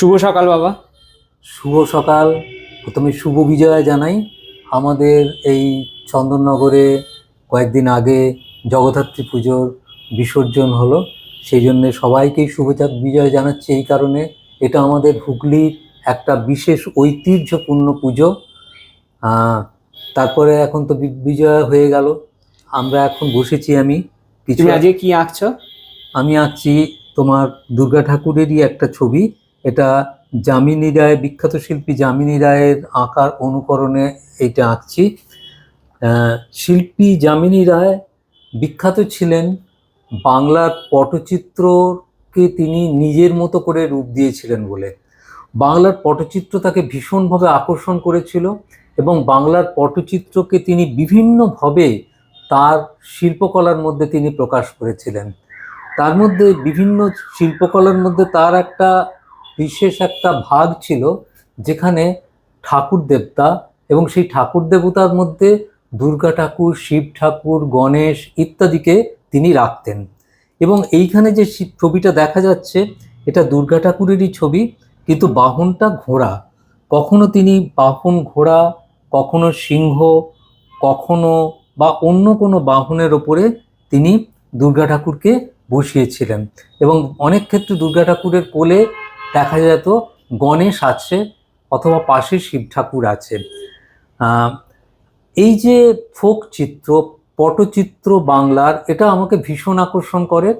শুভ সকাল বাবা। শুভ সকাল। প্রথমে শুভ বিজয়া জানাই। আমাদের এই চন্দননগরে কয়েকদিন আগে জগদ্ধাত্রী পুজোর বিসর্জন হলো। সেই জন্যে সবাইকেই শুভ বিজয় জানাচ্ছি এই কারণে। এটা আমাদের হুগলির একটা বিশেষ ঐতিহ্যপূর্ণ পুজো। তারপরে এখন তো বিজয়া হয়ে গেল। আমরা এখন বসেছি আমি কিছু আজকে কি আঁকছ? আমি আঁকছি তোমার দুর্গা ঠাকুরেরই একটা ছবি। এটা যামিনী রায় বিখ্যাত শিল্পী যামিনী রায়ের আঁকার অনুকরণে এটা আঁকছি। শিল্পী যামিনী রায় বিখ্যাত ছিলেন বাংলার পটচিত্রকে তিনি নিজের মতো করে রূপ দিয়েছিলেন বলে। বাংলার পটচিত্র তাকে ভীষণভাবে আকর্ষণ করেছিল এবং বাংলার পটচিত্রকে তিনি বিভিন্নভাবে তার শিল্পকলার মধ্যে তিনি প্রকাশ করেছিলেন। তার মধ্যে বিভিন্ন শিল্পকলার মধ্যে তার একটা বিশেষ একটা ভাগ ছিল যেখানে ঠাকুর দেবতা এবং সেই ঠাকুর দেবতার মধ্যে দুর্গা ঠাকুর, শিব ঠাকুর, গণেশ ইত্যাদিকে তিনি রাখতেন। এবং এইখানে যে ছবিটা দেখা যাচ্ছে, এটা দুর্গা ঠাকুরেরই ছবি, কিন্তু বাহনটা ঘোড়া। কখনো তিনি বাহন ঘোড়া, কখনো সিংহ, কখনো বা অন্য কোনো বাহনের ওপরে তিনি দুর্গা ঠাকুরকে বসিয়েছিলেন। এবং অনেক ক্ষেত্রে দুর্গা ঠাকুরের কোলে দেখা যেত গণেশ আছে অথবা পাশে শিব ঠাকুর আছে। এই যে ফোক চিত্র, পটচিত্র বাংলার, এটা আমাকে ভীষণ আকর্ষণ করে।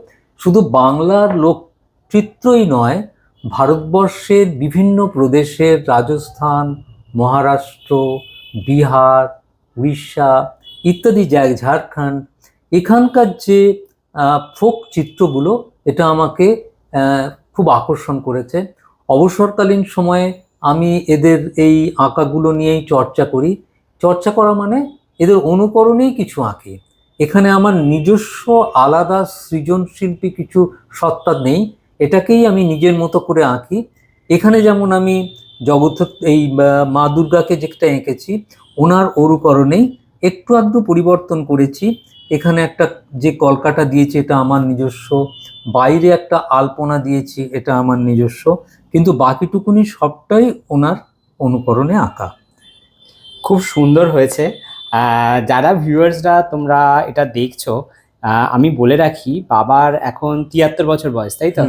শুধু বাংলার লোকচিত্রই নয়, ভারতবর্ষের বিভিন্ন প্রদেশের রাজস্থান, মহারাষ্ট্র, বিহার, উড়িষ্যা ইত্যাদি জায়গা ঝাড়খণ্ড, এখানকার যে ফোক চিত্রগুলো, এটা আমাকে খুব আকর্ষণ করেছে। অবসরকালীন সময়ে আমি এদের এই আঁকাগুলো নিয়েই চর্চা করি। চর্চা করা মানে এদের অনুকরণেই কিছু আঁকি। এখানে আমার নিজস্ব আলাদা সৃজনশিল্পী কিছু সত্তা নেই। এটাকেই আমি নিজের মতো করে আঁকি। এখানে যেমন আমি জগৎ এই মা দুর্গাকে যেটা এঁকেছি, ওনার অনুকরণেই একটু আধটু পরিবর্তন করেছি। এখানে একটা যে কলকাটা দিয়েছি এটা আমার নিজস্ব। বাইরে একটা আলপনা দিয়েছি এটা আমার নিজস্ব। কিন্তু বাকিটুকুনি সবটাই ওনার অনুকরণে আঁকা। খুব সুন্দর হয়েছে। যারা ভিউয়ার্সরা তোমরা এটা দেখছ আমি বলে রাখি বাবার এখন তিয়াত্তর বছর বয়স তাই তো?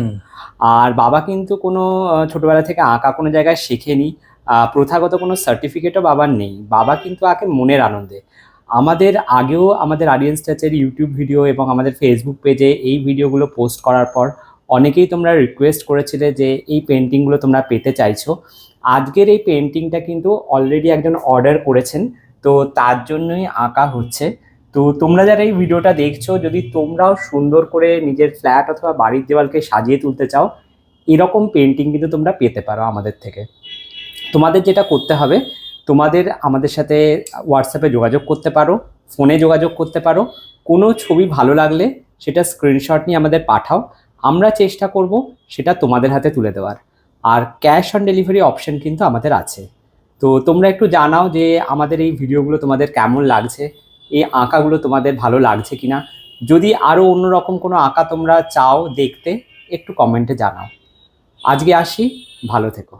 আর বাবা কিন্তু কোনো ছোটবেলা থেকে আঁকা কোনো জায়গায় শেখেনি। প্রথাগত কোনো সার্টিফিকেটও বাবার নেই। বাবা কিন্তু আঁকে মনের আনন্দে। আমাদের আগেও আমাদের আডিয়েন্স টাচের ইউটিউব ভিডিও এবং আমাদের ফেসবুক পেজে এই ভিডিওগুলো পোস্ট করার পর অনেকেই তোমরা রিকোয়েস্ট করেছিলে যে এই পেন্টিংগুলো তোমরা পেতে চাইছো। আজকের এই পেন্টিংটা কিন্তু অলরেডি একজন অর্ডার করেছেন, তো তার জন্যই আঁকা হচ্ছে। তো তোমরা যারা এই ভিডিওটা দেখছ, যদি তোমরাও সুন্দর করে নিজের ফ্ল্যাট অথবা বাড়ির দেওয়ালকে সাজিয়ে তুলতে চাও, এরকম পেন্টিং কিন্তু তোমরা পেতে পারো আমাদের থেকে। তোমাদের যেটা করতে হবে, তোমাদের আমাদের সাথে হোয়াটসঅ্যাপে যোগাযোগ করতে পারো, ফোনে যোগাযোগ করতে পারো। কোনো ছবি ভালো লাগলে সেটা স্ক্রিনশট নিয়ে আমাদের পাঠাও। আমরা চেষ্টা করব সেটা তোমাদের হাতে তুলে দেওয়ার। আর ক্যাশ অন ডেলিভারি অপশন কিন্তু আমাদের আছে। তো তোমরা একটু জানাও যে আমাদের এই ভিডিওগুলো তোমাদের কেমন লাগছে, এই আঁকাগুলো তোমাদের ভালো লাগছে কিনা। যদি আরও অন্যরকম কোনো আঁকা তোমরা চাও দেখতে, একটু কমেন্টে জানাও। আজকে আসি, ভালো থেকো।